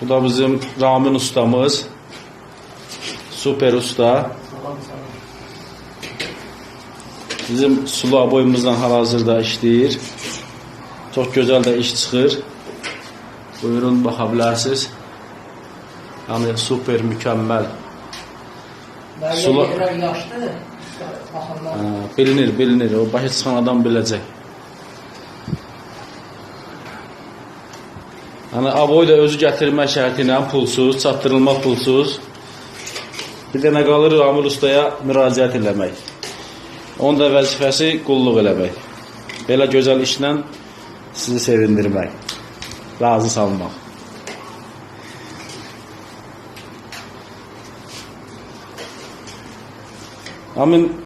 Bu da bizim Ramin ustamız. Süper usta. Bizim sulu boyumuzdan hal-hazırda işləyir. Çox gözəl də iş çıxır. Buyurun. Yəni super, mükəmməl. Belli Sula- yaşlı. Bilinir, bilinir. O başa çıxan adam biləcək. Yəni aboy da özü gətirmək şərti pulsuz, çatdırılma pulsuz. Bir dənə qalır Ramil ustaya müraciət eləmək. Onun da vəzifəsi qulluq eləmək. Belə gözəl işlə sizi sevindirmək. Razı salmaq. Amin